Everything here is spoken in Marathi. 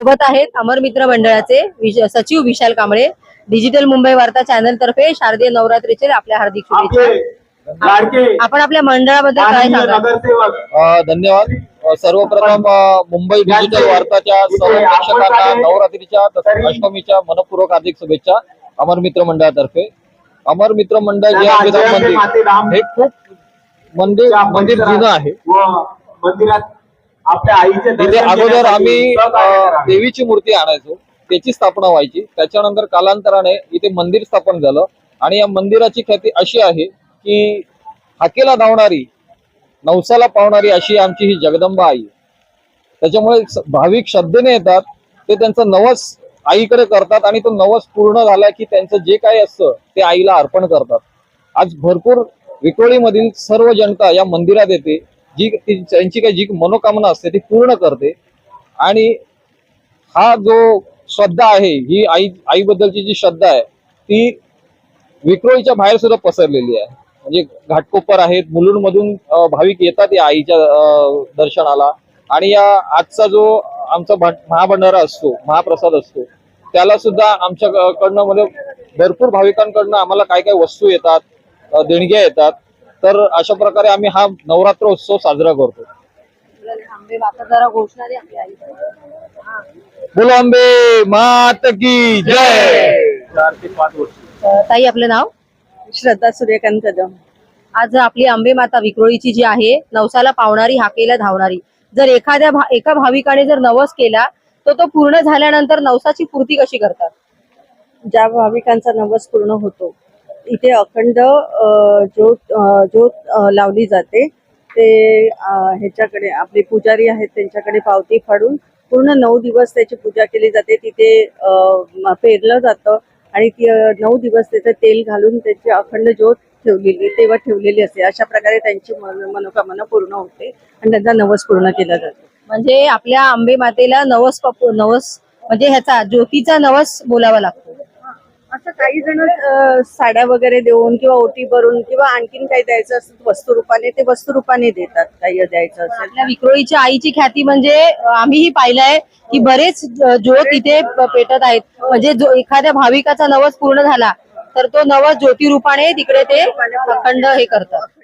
सोबत आहेत अमर मित्र मंडळाचे सचिव विशाल कांबळे डिजिटल मुंबई वार्ता चॅनल तर्फे शारदीय नवरात्रीचे आपल्या हार्दिक शुभेच्छा. आपण आपल्या मंडळाबद्दल काय अ, धन्यवाद. सर्वप्रथम मुंबई डिजिटल वार्ताच्या सर्व प्रेक्षकांना नवरात्रीच्या तसेच अष्टमीच्या मनपूर्वक हार्दिक शुभेच्छा अमर मित्र मंडळातर्फे. अमर मित्र मंडळ जे आहे हे खूप मंदिर मंदिर जुनं आहे. व मंदिरात आपल्या आईचे तिथे दर्शन अगोदर आम्ही. देवीची मूर्ती आणायचो. त्याची स्थापना व्हायची. त्याच्यानंतर कालांतराने इथे मंदिर स्थापन झालं. आणि या मंदिराची ख्याती अशी आहे की हाकेला धावणारी नवसाला पावणारी अशी आमची ही जगदंबा आई. त्याच्यामुळे भाविक श्रद्धेने येतात. ते त्यांचं नवस आईकडे करतात आणि तो नवस पूर्ण झाला की त्यांचं जे काही असतं ते आईला अर्पण करतात. आज भरपूर विक्रोळीमधील सर्व जनता या मंदिरात येते. जी त्यांची काही जी मनोकामना असते ती पूर्ण करते. आणि हा जो श्रद्धा आहे ही आई आईबद्दलची जी श्रद्धा आहे ती विक्रोळीच्या बाहेर सुद्धा पसरलेली आहे. म्हणजे घाटकोपर आहेत मुलुंडमधून भाविक येतात या आईच्या दर्शनाला. आणि या आजचा जो आमचा महाभंडारा असतो महाप्रसाद असतो त्याला सुद्धा आमच्या म्हणजे भरपूर भाविकांकडनं आम्हाला काय काय वस्तू येतात देणग्या येतात. तर अशा प्रकारे आम्ही हा नवरात्र उत्सव साजरा करतो. आंबे. बोलो अंबे मात की जय! चार ते पाच वर्ष. अ, ताई आपलं नाव? श्रद्धा सूर्यकांत कदम आज आपली आंबे माता विक्रोळीची जी आहे नवसाला पावणारी हाकेला धावणारी. जर एखाद्या भा- एका भाविकाने जर नवस केला तर तो पूर्ण झाल्यानंतर नवसाची पूर्ती कशी करतात? ज्या भाविकांचा नवस पूर्ण होतो इथे अखंड ज्योत ज्योत लावली जाते. ते ह्याच्याकडे आपले पुजारी आहेत त्यांच्याकडे पावती फाडून पूर्ण नऊ दिवस त्याची पूजा केली जाते. तिथे पेरलं जातं आणि ती नऊ दिवस त्याचं तेल घालून त्याची अखंड ज्योत ठेवलेली तेव्हा ठेवलेली असते. अशा प्रकारे त्यांची मनोकामना पूर्ण होते आणि त्यांचा नवस पूर्ण केला जातो. म्हणजे आपल्या आंबे मातेला नवस नवस म्हणजे ह्याचा ज्योतीचा नवस बोलावा लागतो. असं काही जण साड्या वगैरे देऊन किंवा ओटी भरून किंवा आणखीन काही द्यायचं असेल वस्तुरूपाने ते वस्तुरूपाने देतात काही द्यायचं असेल आपल्या विक्रोळीच्या आईची ख्याती म्हणजे आम्हीही पाहिलंय की बरेच ज्योत इथे पेटत आहेत. म्हणजे जो एखाद्या भाविकाचा नवस पूर्ण झाला तर तो नवस ज्योतिरूपाने तिकडे ते अखंड हे करतात.